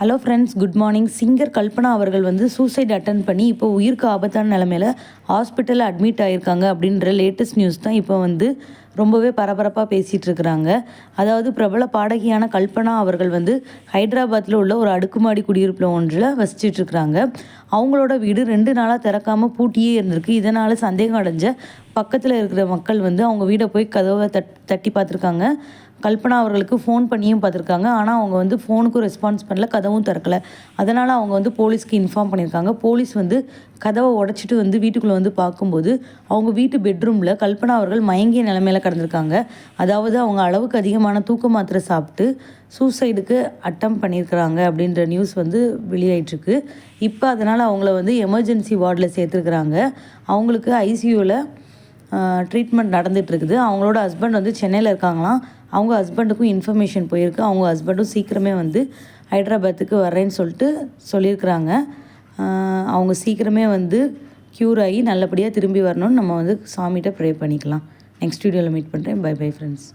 Hello friends good morning singer Kalpana அவர்கள் வந்து suicide attempt பண்ணி இப்போ உயிருக்கு ஆபத்தான நிலமையில ஹாஸ்பிட்டலில் அட்மிட் ஆகியிருக்காங்க அப்படின்ற லேட்டஸ்ட் நியூஸ் தான் இப்போ வந்து ரொம்பவே பரபரப்பாக பேசிகிட்டு இருக்கிறாங்க. அதாவது பிரபல பாடகியான கல்பனா அவர்கள் வந்து ஹைதராபாத்தில் உள்ள ஒரு அடுக்குமாடி குடியிருப்பில் ஒன்றில் வசிச்சிட்டு இருக்கிறாங்க. அவங்களோட வீடு ரெண்டு நாளாக திறக்காமல் பூட்டியே இருந்திருக்கு. இதனால் சந்தேகம் அடைஞ்ச பக்கத்தில் இருக்கிற மக்கள் வந்து அவங்க வீடை போய் கதவை தட் தட்டி பார்த்துருக்காங்க. கல்பனா அவர்களுக்கு ஃபோன் பண்ணியும் பார்த்துருக்காங்க. ஆனால் அவங்க வந்து ஃபோனுக்கும் ரெஸ்பான்ஸ் பண்ணல கதவும் திறக்கல. அதனால் அவங்க வந்து போலீஸ்க்கு இன்ஃபார்ம் பண்ணியிருக்காங்க. போலீஸ் வந்து கதவை உடச்சிட்டு வந்து வீட்டுக்குள்ளே வந்து பார்க்கும்போது அவங்க வீட்டு பெட்ரூமில் கல்பனா அவர்கள் மயங்கிய நிலமையில கிடந்திருக்காங்க. அதாவது அவங்க அளவுக்கு அதிகமான தூக்க மாத்திரை சாப்பிட்டு சூசைடுக்கு அட்டம் பண்ணியிருக்கிறாங்க அப்படின்ற நியூஸ் வந்து வெளியாயிட்ருக்கு இப்போ அதனால் அவங்கள வந்து எமர்ஜென்சி வார்டில் சேர்த்துருக்குறாங்க. அவங்களுக்கு ஐசியூவில் ட்ரீட்மெண்ட் நடந்துகிட்ருக்குது அவங்களோட ஹஸ்பண்ட் வந்து சென்னையில் இருக்காங்களாம். அவங்க ஹஸ்பண்டுக்கும் இன்ஃபர்மேஷன் போயிருக்கு. அவங்க ஹஸ்பண்டும் சீக்கிரமே வந்து ஹைதராபாத்துக்கு வரேன்னு சொல்லிட்டு சொல்லியிருக்கிறாங்க. அவங்க சீக்கிரமே வந்து க்யூர் ஆகி நல்லபடியாக திரும்பி வரணும்னு நம்ம வந்து சாமிகிட்ட ப்ரே பண்ணிக்கலாம். நெக்ஸ்ட் வீடியோவில் மீட் பண்ணுறேன் பை பை ஃப்ரெண்ட்ஸ்